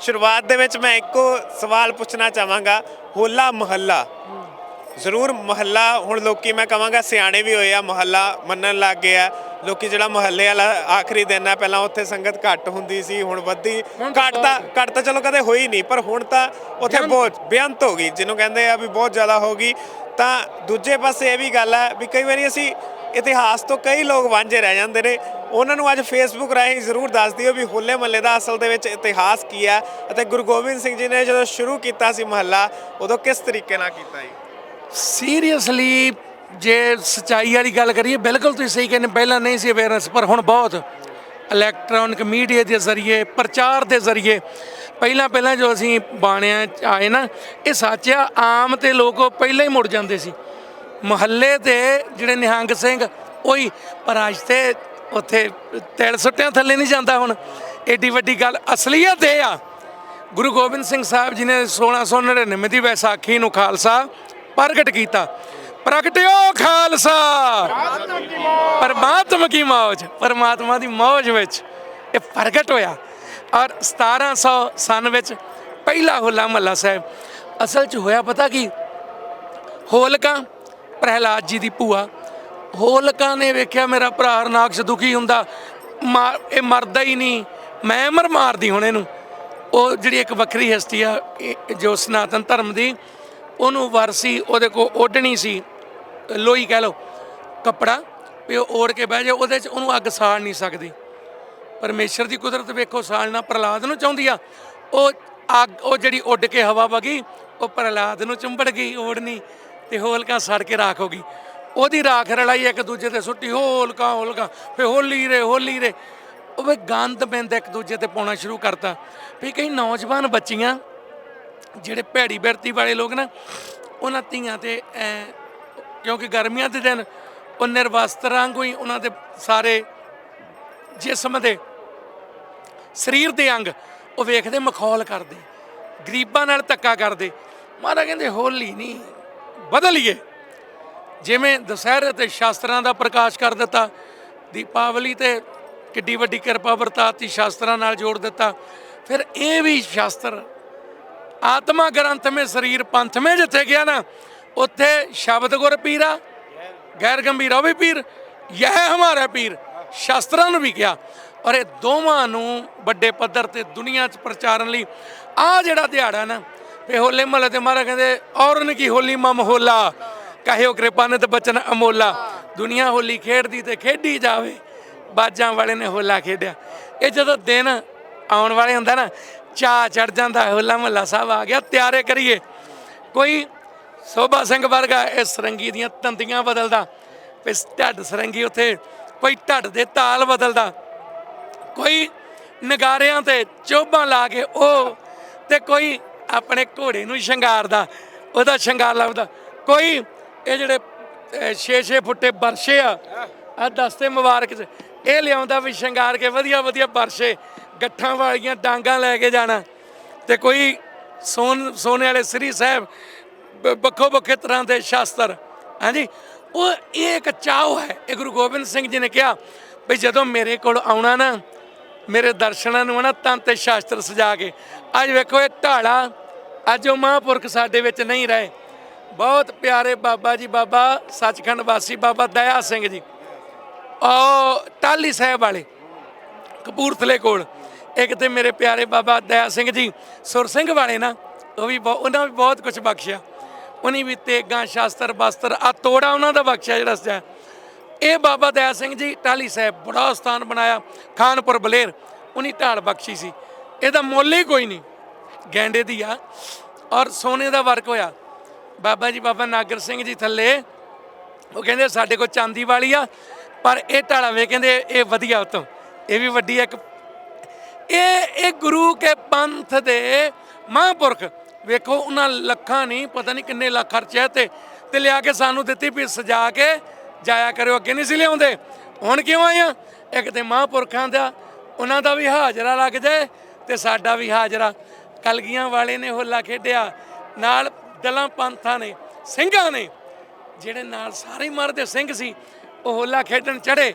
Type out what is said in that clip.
ਸ਼ੁਰੂਆਤ ਦੇ ਵਿੱਚ ਮੈਂ ਇੱਕੋ ਸਵਾਲ ਪੁੱਛਣਾ ਚਾਹਾਂਗਾ ਹੋਲਾ ਮਹੱਲਾ। ਜ਼ਰੂਰ ਮਹੱਲਾ ਹੁਣ ਲੋਕੀ ਮੈਂ ਕਹਾਂਗਾ ਸਿਆਣੇ ਵੀ ਹੋਏ ਆ ਮਹੱਲਾ ਮੰਨਣ ਲੱਗ ਗਏ ਆ। ਲੋਕੀ ਜਿਹੜਾ ਮਹੱਲੇ ਵਾਲਾ ਆਖਰੀ ਦਿਨ ਆ ਪਹਿਲਾਂ ਉੱਥੇ ਸੰਗਤ ਘੱਟ ਹੁੰਦੀ ਸੀ ਹੁਣ ਵੱਧੀ ਘੱਟ ਤਾਂ ਘੱਟ ਤਾਂ ਚਲੋ ਕਦੇ ਹੋਈ ਨਹੀਂ ਪਰ ਹੁਣ ਤਾਂ ਉੱਥੇ ਬਹੁਤ ਬੇਅੰਤ ਹੋ ਗਈ ਜਿਹਨੂੰ ਕਹਿੰਦੇ ਆ ਵੀ ਬਹੁਤ ਜ਼ਿਆਦਾ ਹੋ ਗਈ। ਤਾਂ ਦੂਜੇ ਪਾਸੇ ਇਹ ਵੀ ਗੱਲ ਹੈ ਵੀ ਕਈ ਵਾਰੀ ਅਸੀਂ ਇਤਿਹਾਸ ਤੋਂ ਕਈ ਲੋਕ ਵਾਂਝੇ ਰਹਿ ਜਾਂਦੇ ਨੇ ਉਹਨਾਂ ਨੂੰ ਅੱਜ ਫੇਸਬੁੱਕ ਰਾਹੀਂ ਜ਼ਰੂਰ ਦੱਸ ਦਿਓ ਵੀ ਹੋਲੇ ਮਹੱਲੇ ਦਾ ਅਸਲ ਦੇ ਵਿੱਚ ਇਤਿਹਾਸ ਕੀ ਹੈ ਅਤੇ ਗੁਰੂ ਗੋਬਿੰਦ ਸਿੰਘ ਜੀ ਨੇ ਜਦੋਂ ਸ਼ੁਰੂ ਕੀਤਾ ਸੀ ਮਹੱਲਾ ਉਦੋਂ ਕਿਸ ਤਰੀਕੇ ਨਾਲ ਕੀਤਾ ਜੀ? ਸੀਰੀਅਸਲੀ ਜੇ ਸਚਾਈ ਵਾਲੀ ਗੱਲ ਕਰੀਏ, ਬਿਲਕੁਲ ਤੁਸੀਂ ਸਹੀ ਕਹਿੰਦੇ ਪਹਿਲਾਂ ਨਹੀਂ ਸੀ ਅਵੇਅਰਨੈਸ ਪਰ ਹੁਣ ਬਹੁਤ ਇਲੈਕਟ੍ਰੋਨਿਕ ਮੀਡੀਆ ਦੇ ਜ਼ਰੀਏ, ਪ੍ਰਚਾਰ ਦੇ ਜ਼ਰੀਏ ਪਹਿਲਾਂ ਪਹਿਲਾਂ ਜੋ ਅਸੀਂ ਬਾਣਿਆਂ 'ਚ ਆਏ ਨਾ, ਇਹ ਸੱਚ ਆ, ਆਮ ਤੇ ਲੋਕ ਪਹਿਲਾਂ ਹੀ ਮੁੜ ਜਾਂਦੇ ਸੀ। ਮੁਹੱਲੇ ਤੇ ਜਿਹੜੇ ਨਿਹੰਗ ਸਿੰਘ, ਉਹੀ, ਪਰ ਅੱਜ ਤੇ ਉੱਥੇ ਤਿਲ ਸੁੱਟਿਆਂ ਥੱਲੇ ਨਹੀਂ ਜਾਂਦਾ ਹੁਣ। ਏਡੀ ਵੱਡੀ ਗੱਲ, ਅਸਲੀਅਤ ਇਹ ਆ। ਗੁਰੂ ਗੋਬਿੰਦ ਸਿੰਘ ਸਾਹਿਬ ਜੀ ਨੇ 1699 ਦੀ ਵਿਸਾਖੀ ਨੂੰ ਖਾਲਸਾ ਪ੍ਰਗਟ ਕੀਤਾ। ਪ੍ਰਗਟਿਓ ਖਾਲਸਾ। ਪਰਮਾਤਮਾ ਕੀ ਮੌਜ, ਪਰਮਾਤਮਾ ਦੀ ਮੌਜ ਵਿੱਚ ਇਹ ਪ੍ਰਗਟ ਹੋਇਆ। ਔਰ 1700 ਸਨ ਵਿੱਚ ਪਹਿਲਾ ਹੋਲਾ ਮਹੱਲਾ ਸਾਹਿਬ, ਅਸਲ 'ਚ ਹੋਇਆ ਪਤਾ ਕੀ? ਹੋਲਕਾ, ਪ੍ਰਹਿਲਾਦ ਜੀ ਦੀ ਭੂਆ। ਹੋਲਕਾ ਨੇ ਵੇਖਿਆ ਮੇਰਾ ਭਰਾ ਹਰਨਾਕਸ਼ ਦੁਖੀ ਹੁੰਦਾ ਮਾਰ- ਇਹ ਮਰਦਾ ਹੀ ਨਹੀਂ, ਮੈਂ ਮਰ ਮਾਰਦੀ ਹੁਣ ਇਹਨੂੰ। ਉਹ ਜਿਹੜੀ ਇੱਕ ਵੱਖਰੀ ਹਸਤੀ ਆ ਜੋ ਸਨਾਤਨ ਧਰਮ ਦੀ ਉਹਨੂੰ ਵਰਸੀ ਉਹਦੇ ਕੋ ਓਢਣੀ ਸੀ। ਲੋਈ ਕਹਿ ਲਓ, ਕੱਪੜਾ, ਵੀ ਉਹ ਓੜ ਕੇ ਬਹਿ ਜਾ ਉਹਦੇ 'ਚ ਉਹਨੂੰ ਅੱਗ ਸਾੜ ਨਹੀਂ ਸਕਦੀ। ਪਰਮੇਸ਼ਰ ਦੀ ਕੁਦਰਤ ਵੇਖੋ ਸਾਲਣਾ ਪ੍ਰਹਲਾਦ ਨੂੰ ਚਾਹੁੰਦੀ ਆ। ਉਹ ਅੱਗ, ਉਹ ਜਿਹੜੀ ਉੱਡ ਕੇ ਹਵਾ ਵਗੀ, ਉਹ ਪ੍ਰਹਲਾਦ ਨੂੰ ਚੁੰਬੜ ਗਈ ਓੜਨੀ ਤੇ ਹੋਲਕਾ ਸੜ ਕੇ ਰਾਖ ਹੋ ਗਈ। ਉਹਦੀ ਰਾਖ ਰਲਾਈ ਇੱਕ ਦੂਜੇ ਤੇ ਸੁੱਟੀ, ਹੋਲਕਾ ਹੋਲਕਾ, ਫੇ ਹੋਲੀ ਰੇ ਹੋਲੀ ਰੇ। ਉਹ ਵੀ ਗੰਦ ਬਿੰਦ ਇੱਕ ਦੂਜੇ ਤੇ ਪਾਉਣਾ ਸ਼ੁਰੂ ਕਰਤਾ। ਵੀ ਕਈ ਨੌਜਵਾਨ ਬੱਚੀਆਂ ਜਿਹੜੇ ਭੈੜੀ ਬਿਰਤੀ ਵਾਲੇ ਲੋਕ ਨਾ, ਉਹਨਾਂ ਧੀਆਂ ਤੇ, ਐਂ, ਕਿਉਂਕਿ ਗਰਮੀਆਂ ਦੇ ਦਿਨ ਉਹ ਨਿਰਵਸਤਰ ਵਾਂਗੂ ਹੀ ਉਹਨਾਂ ਦੇ ਸਾਰੇ ਜਿਸਮ ਦੇ ਸਰੀਰ ਦੇ ਅੰਗ, ਉਹ ਵੇਖਦੇ ਮਖੌਲ ਕਰਦੇ, ਗਰੀਬਾਂ ਨਾਲ ਧੱਕਾ ਕਰਦੇ। ਮਹਾਰਾਜ ਕਹਿੰਦੇ, ਹੋਲੀ ਨਹੀਂ, ਬਦਲੀਏ। ਜਿਵੇਂ ਦੁਸਹਿਰੇ ਤੇ ਸ਼ਾਸਤਰਾਂ ਦਾ ਪ੍ਰਕਾਸ਼ ਕਰ ਦਿੱਤਾ, ਦੀਪਾਵਲੀ ਤੇ ਕਿੱਡੀ ਵੱਡੀ ਕਿਰਪਾ ਵਰਤਾਤੀ ਸ਼ਾਸਤਰਾਂ ਨਾਲ ਜੋੜ ਦਿੱਤਾ, ਫਿਰ ਇਹ ਵੀ ਸ਼ਾਸਤਰ ਆਤਮਾ ਗ੍ਰੰਥ ਮੇ ਸਰੀਰ ਪੰਥ ਮੇ ਜਿੱਥੇ ਗਿਆ ਨਾ, ਉੱਥੇ ਸ਼ਬਦ ਗੁਰ ਪੀਰਾ, ਗੈਰ ਗੰਭੀਰ ਉਹ ਵੀ ਪੀਰ, ਯਹ ਹਮਾਰਾ ਪੀਰ। ਸ਼ਾਸਤਰਾਂ ਨੂੰ ਵੀ ਕਿਹਾ। ਔਰ ਇਹ ਦੋਵਾਂ ਨੂੰ ਵੱਡੇ ਪੱਧਰ ਤੇ ਦੁਨੀਆ 'ਚ ਪ੍ਰਚਾਰਨ ਲਈ ਆ ਜਿਹੜਾ ਦਿਹਾੜਾ ਨਾ ਤੇ ਹੋਲੇ ਮਹੱਲੇ ਤੇ ਮਹਾਰਾਜ ਕਹਿੰਦੇ ਔਰਨ ਕੀ ਹੋਲੀ ਮਮ ਹੋਲਾ ਕਹਿਓ ਕਿਰਪਾਨ ਤੇ ਬਚਨ ਅਮੋਲਾ। ਦੁਨੀਆ ਹੋਲੀ ਖੇਡਦੀ ਤੇ ਖੇਡੀ ਜਾਵੇ, ਬਾਜਾਂ ਵਾਲੇ ਨੇ ਹੋਲਾ ਖੇਡਿਆ। ਇਹ ਜਦੋਂ ਦਿਨ ਆਉਣ ਵਾਲੇ ਹੁੰਦਾ ਨਾ ਚਾ ਚੜ ਜਾਂਦਾ ਹੋਲਾ ਮਹੱਲਾ ਸਾਹਿਬ ਆ ਗਿਆ, ਤਿਆਰੇ ਕਰੀਏ। ਕੋਈ ਸੋਭਾ ਸਿੰਘ ਵਰਗਾ ਇਹ ਸਰੰਗੀ ਦੀਆਂ ਤੰਦੀਆਂ ਬਦਲਦਾ ਫਿਰ ਢੱਡ ਸਰੰਗੀ ਉੱਥੇ, ਕੋਈ ਢੱਡ ਦੇ ਤਾਲ ਬਦਲਦਾ, ਕੋਈ ਨਗਾਰਿਆਂ ਤੇ ਚੋਬਾਂ ਲਾ ਕੇ ਉਹ ਤੇ ਕੋਈ ਆਪਣੇ ਘੋੜੇ ਨੂੰ ਸ਼ਿੰਗਾਰਦਾ, ਉਹਦਾ ਸ਼ਿੰਗਾਰ ਲੱਭਦਾ। ਕੋਈ ਇਹ ਜਿਹੜੇ 6-6 ਫੁੱਟੇ ਬਰਸ਼ੇ ਆ ਆ ਦਸਤੇ ਮੁਬਾਰਕ ਚ, ਇਹ ਲਿਆਉਂਦਾ ਵੀ ਸ਼ਿੰਗਾਰ ਕੇ ਵਧੀਆ ਵਧੀਆ ਬਰਸ਼ੇ ਗੱਠਾਂ ਵਾਲੀਆਂ ਡਾਂਗਾਂ ਲੈ ਕੇ ਜਾਣਾ। ਤੇ ਕੋਈ ਸੋਨ ਸੋਨੇ ਵਾਲੇ ਸ੍ਰੀ ਸਾਹਿਬ ਬ- ਵੱਖੋ ਵੱਖੇ ਤਰ੍ਹਾਂ ਦੇ ਸ਼ਾਸਤਰ। ਹਾਂਜੀ, ਉਹ ਇਹ ਇੱਕ ਚਾਹ ਹੈ, ਇਹ ਗੁਰੂ ਗੋਬਿੰਦ ਸਿੰਘ ਜੀ ਨੇ ਕਿਹਾ ਵੀ ਜਦੋਂ ਮੇਰੇ ਕੋਲ ਆਉਣਾ ਨਾ, ਮੇਰੇ ਦਰਸ਼ਨਾਂ ਨੂੰ ਨਾ ਤਾਂ ਤੇ ਸ਼ਾਸਤਰ ਸਜਾ ਕੇ, ਅੱਜ ਵੇਖੋ ਇਹ ਢਾਲਾ, ਅੱਜ ਉਹ ਮਹਾਂਪੁਰਖ ਸਾਡੇ ਵਿੱਚ ਨਹੀਂ ਰਹੇ। ਬਹੁਤ ਪਿਆਰੇ ਬਾਬਾ ਜੀ, ਬਾਬਾ ਸੱਚਖੰਡ ਵਾਸੀ, ਬਾਬਾ ਦਇਆ ਸਿੰਘ ਜੀ। ਉਹ ਟਾਲੀ ਸਾਹਿਬ ਵਾਲੇ, ਕਪੂਰਥਲੇ ਕੋਲ। ਇੱਕ ਤੇ ਮੇਰੇ ਪਿਆਰੇ ਬਾਬਾ ਦਇਆ ਸਿੰਘ ਜੀ, ਸੁਰ ਸਿੰਘ ਵਾਲੇ ਨਾ, ਉਹ ਵੀ ਬਹੁ- ਉਹਨਾਂ ਵੀ ਬਹੁਤ ਕੁਝ ਬਖਸ਼ਿਆ। ਉਹਨੀ ਵੀ ਤੇਗਾਂ, ਸ਼ਾਸਤਰ ਬਸਤਰ ਆ ਤੋੜਾ ਉਹਨਾਂ ਦਾ ਬਖਸ਼ਿਆ ਜਿਹੜਾ ਸਜਾ ਇਹ ਬਾਬਾ ਦਇਆ ਸਿੰਘ ਜੀ ਟਾਲੀ ਸਾਹਿਬ ਬੜਾ ਸਥਾਨ ਬਣਾਇਆ, ਖਾਨਪੁਰ ਬਲੇਰ, ਉਹਨੀ ਢਾਲ ਬਖਸ਼ੀ ਸੀ। ਇਹਦਾ ਮੁੱਲ ਹੀ ਕੋਈ ਨਹੀਂ। ਗੈਂਡੇ ਦੀ ਆ, ਔਰ ਸੋਨੇ ਦਾ ਵਰਕ ਹੋਇਆ। ਬਾਬਾ ਜੀ, ਬਾਬਾ ਨਾਗਰ ਸਿੰਘ ਜੀ ਥੱਲੇ, ਉਹ ਕਹਿੰਦੇ ਸਾਡੇ ਕੋਲ ਚਾਂਦੀ ਵਾਲੀ ਆ, ਪਰ ਇਹ ਢਾਲਾ ਵੇ ਕਹਿੰਦੇ ਇਹ ਵਧੀਆ ਉਤੋਂ। ਇਹ ਵੀ ਵੱਡੀ ਇੱਕ ਇਹ ਇਹ ਗੁਰੂ ਕੇ ਪੰਥ ਦੇ ਮਹਾਂਪੁਰਖ। ਵੇਖੋ, ਉਹਨਾਂ ਲੱਖਾਂ ਨਹੀਂ, ਪਤਾ ਨਹੀਂ ਕਿੰਨੇ ਲੱਖ ਖਰਚਿਆ ਤੇ ਤੇ ਲਿਆ ਕੇ ਸਾਨੂੰ ਦਿੱਤੀ ਵੀ ਸਜਾ ਕੇ ਜਾਇਆ ਕਰਿਓ, ਅੱਗੇ ਨਹੀਂ ਸੀ ਲਿਆਉਂਦੇ। ਹੁਣ ਕਿਉਂ ਆਇਆ ਇੱਕ ਤੇ ਮਹਾਂਪੁਰਖਾਂ ਦਾ, ਉਹਨਾਂ ਦਾ ਵੀ ਹਾਜ਼ਰਾ ਲੱਗ ਜਾਏ ਤੇ ਸਾਡਾ ਵੀ ਹਾਜ਼ਰਾ। ਕਲਗੀਆਂ ਵਾਲੇ ਨੇ ਹੋਲਾ ਖੇਡਿਆ, ਨਾਲ ਦਲਾਂ ਪੰਥਾਂ ਨੇ, ਸਿੰਘਾਂ ਨੇ, ਜਿਹੜੇ ਨਾਲ ਸਾਰੇ ਮਰਦੇ ਸਿੰਘ ਸੀ, ਉਹ ਹੋਲਾ ਖੇਡਣ ਚੜੇ